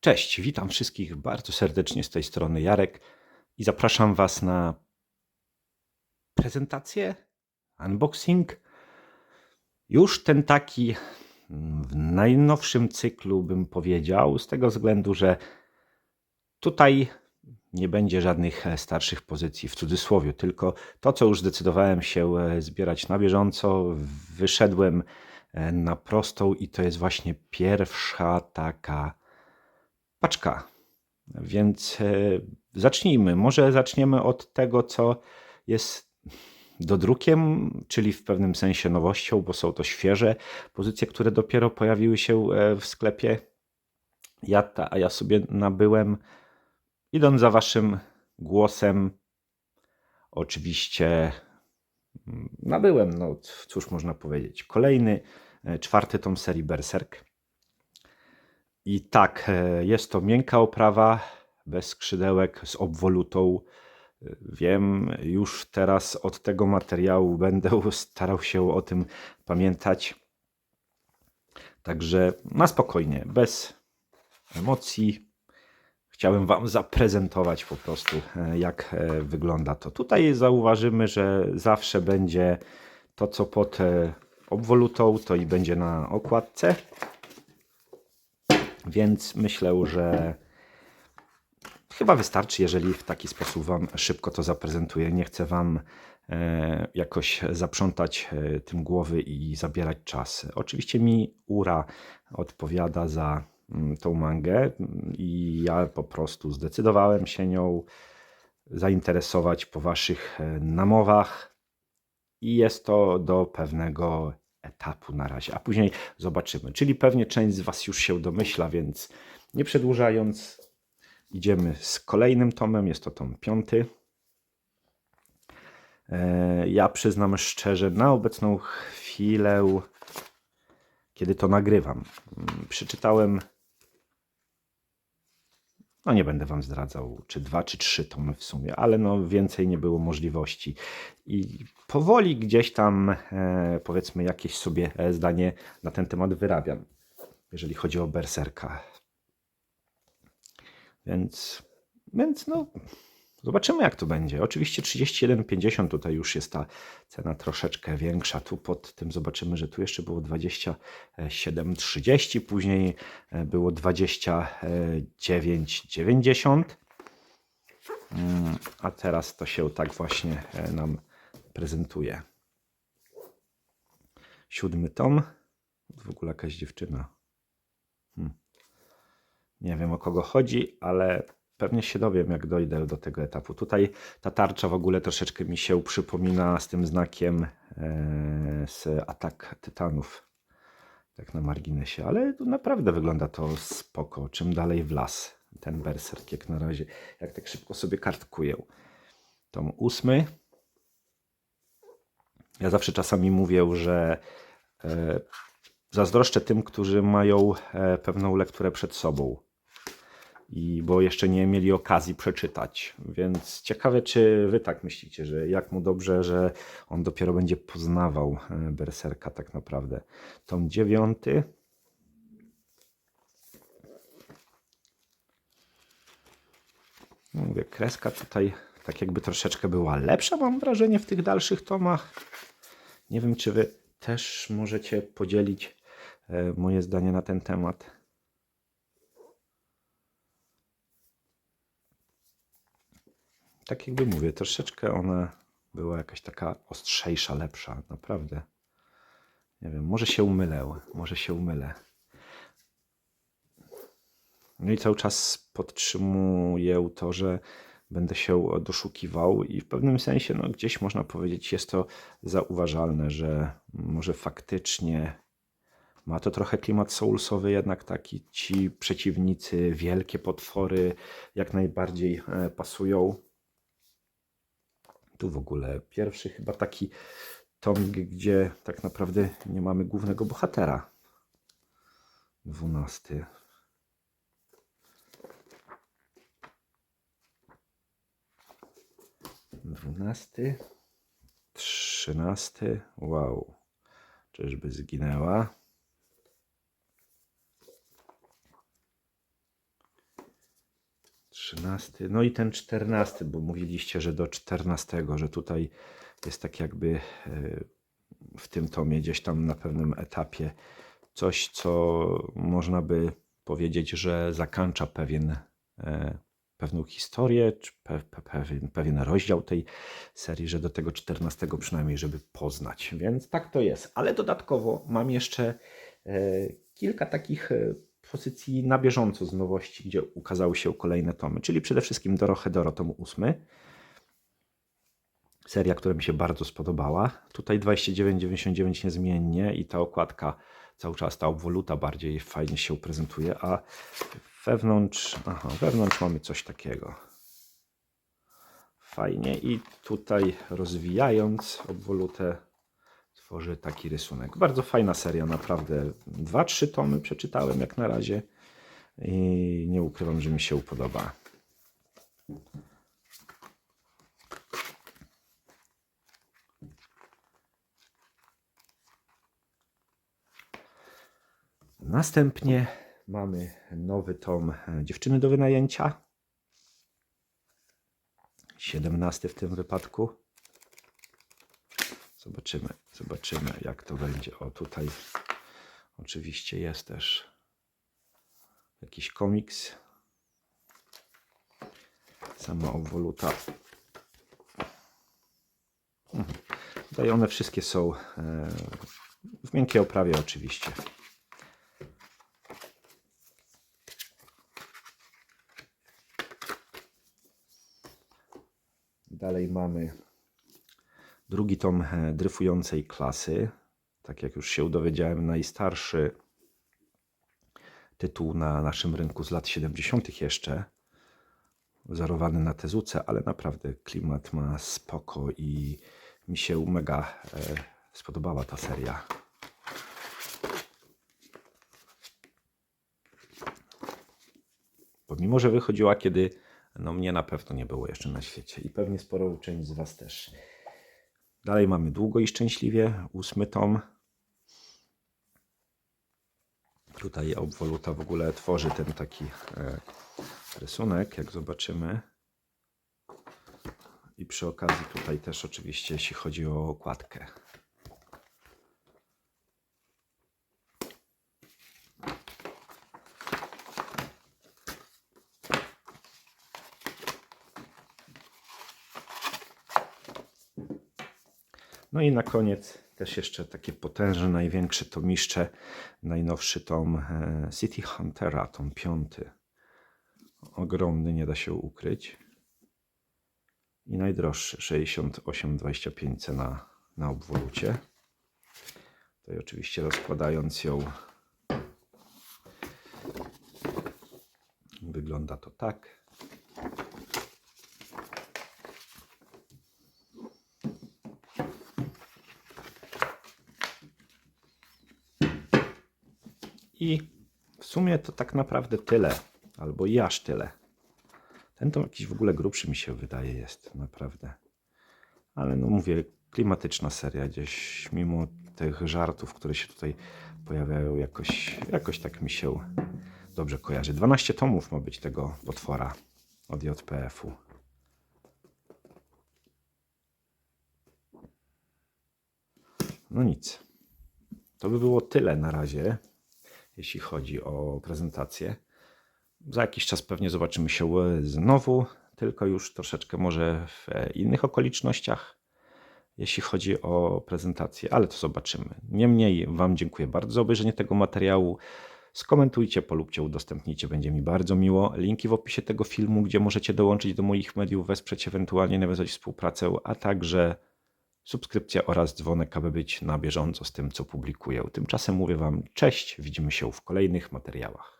Cześć, witam wszystkich bardzo serdecznie z tej strony Jarek i zapraszam Was na prezentację, unboxing. Już ten taki w najnowszym cyklu bym powiedział, z tego względu, że tutaj nie będzie żadnych e, starszych pozycji w cudzysłowie, tylko to, co już zdecydowałem się e, zbierać na bieżąco, wyszedłem e, na prostą i to jest właśnie pierwsza taka paczka. Więc zacznijmy. Może zaczniemy od tego, co jest dodrukiem, czyli w pewnym sensie nowością, bo są to świeże pozycje, które dopiero pojawiły się w sklepie. Ja, ta, ja sobie nabyłem, idąc za waszym głosem, oczywiście mm, nabyłem, no cóż można powiedzieć, kolejny, e, czwarty tom serii Berserk. I tak, e, jest to miękka oprawa, bez skrzydełek, z obwolutą. E, Wiem, już teraz od tego materiału będę starał się o tym pamiętać. Także na spokojnie, bez emocji. Chciałem Wam zaprezentować po prostu, e, jak e, wygląda to. Tutaj zauważymy, że zawsze będzie to, co pod e, obwolutą, to i będzie na okładce. Więc myślę, że chyba wystarczy, jeżeli w taki sposób Wam szybko to zaprezentuję. Nie chcę Wam jakoś zaprzątać tym głowy i zabierać czas. Oczywiście mi Ura odpowiada za tą mangę i ja po prostu zdecydowałem się nią zainteresować po Waszych e, namowach i jest to do pewnego etapu na razie, a później zobaczymy. Czyli pewnie część z Was już się domyśla, więc nie przedłużając, idziemy z kolejnym tomem. Jest to tom piąty. E, Ja przyznam szczerze, na obecną chwilę, kiedy to nagrywam, mm, przeczytałem. No nie będę wam zdradzał, czy dwa, czy trzy tomy w sumie, ale no więcej nie było możliwości. I powoli gdzieś tam, e, powiedzmy, jakieś sobie e, zdanie na ten temat wyrabiam, jeżeli chodzi o Berserka. Więc, więc no, zobaczymy jak to będzie. Oczywiście 31,50 tutaj już jest ta cena troszeczkę większa. Tu pod tym zobaczymy, że tu jeszcze było 27,30, później e, było 29,90. Mm, A teraz to się tak właśnie e, nam prezentuje. Siódmy tom. W ogóle jakaś dziewczyna. Hmm. Nie wiem o kogo chodzi, ale pewnie się dowiem, jak dojdę do tego etapu. Tutaj ta tarcza w ogóle troszeczkę mi się przypomina z tym znakiem e, z Atak Tytanów. Tak na marginesie, ale naprawdę wygląda to spoko. Czym dalej w las ten berserk, jak na razie, jak tak szybko sobie kartkuję. Tom ósmy. Ja zawsze czasami mówię, że e, zazdroszczę tym, którzy mają e, pewną lekturę przed sobą. I bo jeszcze nie mieli okazji przeczytać. Więc ciekawe, czy wy tak myślicie, że jak mu dobrze, że on dopiero będzie poznawał e, Berserka tak naprawdę. Tom dziewiąty. No Mówię, kreska tutaj tak jakby troszeczkę była lepsza, mam wrażenie, w tych dalszych tomach. Nie wiem, czy wy też możecie podzielić e, moje zdanie na ten temat. Tak jakby mówię, troszeczkę ona była jakaś taka ostrzejsza, lepsza, naprawdę. Nie wiem, może się umylę, może się umylę. No i cały czas podtrzymuję to, że będę się doszukiwał i w pewnym sensie, no gdzieś można powiedzieć, jest to zauważalne, że może faktycznie ma to trochę klimat soulsowy, jednak taki ci przeciwnicy, wielkie potwory jak najbardziej e, pasują. Tu w ogóle pierwszy chyba taki tomik, gdzie tak naprawdę nie mamy głównego bohatera. Dwunasty. 12, 13. Wow. Czyżby zginęła? Trzynasty, no i ten czternasty, bo mówiliście, że do czternastego, że tutaj jest tak jakby e, w tym tomie gdzieś tam na pewnym etapie coś, co można by powiedzieć, że zakończa pewien, e, pewną historię, czy pe, pe, pewien, pewien rozdział tej serii, że do tego 14 przynajmniej, żeby poznać. Więc tak to jest. Ale dodatkowo mam jeszcze e, kilka takich pozycji na bieżąco z nowości, gdzie ukazały się kolejne tomy, czyli przede wszystkim Dorohedoro tom 8. Seria, która mi się bardzo spodobała. Tutaj 29,99 niezmiennie i ta okładka cały czas, ta obwoluta bardziej fajnie się prezentuje, a wewnątrz, aha, wewnątrz mamy coś takiego. Fajnie i tutaj rozwijając obwolutę tworzy taki rysunek. Bardzo fajna seria, naprawdę. Dwa, trzy tomy przeczytałem jak na razie i nie ukrywam, że mi się podoba. Następnie mamy nowy tom Dziewczyny do wynajęcia. 17 w tym wypadku. Zobaczymy, zobaczymy jak to będzie. O, tutaj oczywiście jest też jakiś komiks. Sama obwoluta. Mhm. Tutaj one wszystkie są e, w miękkiej oprawie oczywiście. Dalej mamy drugi tom e, dryfującej klasy. Tak jak już się dowiedziałem, najstarszy tytuł na naszym rynku z lat 70. jeszcze. Wzorowany na Tezuce, ale naprawdę klimat ma spoko i mi się mega e, spodobała ta seria. Pomimo, że wychodziła kiedy no mnie na pewno nie było jeszcze na świecie i pewnie sporo część z Was też. Dalej mamy Długo i Szczęśliwie, ósmy tom. Tutaj obwoluta w ogóle tworzy ten taki e, rysunek, jak zobaczymy. I przy okazji tutaj też oczywiście, jeśli chodzi o okładkę. No i na koniec też jeszcze takie potężne, największe tomiszcze. Najnowszy tom e, City Huntera, tom piąty. Ogromny, nie da się ukryć. I najdroższy, 68,25 cena na obwolucie. Tutaj oczywiście rozkładając ją wygląda to tak. I w sumie to tak naprawdę tyle, albo i aż tyle. Ten to jakiś w ogóle grubszy mi się wydaje jest, naprawdę. Ale no mówię, klimatyczna seria gdzieś, mimo tych żartów, które się tutaj pojawiają, jakoś, jakoś tak mi się dobrze kojarzy. 12 tomów ma być tego potwora od JPF-u. No nic. To by było tyle na razie jeśli chodzi o prezentację. Za jakiś czas pewnie zobaczymy się znowu, tylko już troszeczkę może w innych okolicznościach, jeśli chodzi o prezentację, ale to zobaczymy. Niemniej Wam dziękuję bardzo za obejrzenie tego materiału. Skomentujcie, polubcie, udostępnijcie, będzie mi bardzo miło. Linki w opisie tego filmu, gdzie możecie dołączyć do moich mediów, wesprzeć ewentualnie nawiązać współpracę, a także subskrypcja oraz dzwonek, aby być na bieżąco z tym, co publikuję. Tymczasem mówię Wam cześć, widzimy się w kolejnych materiałach.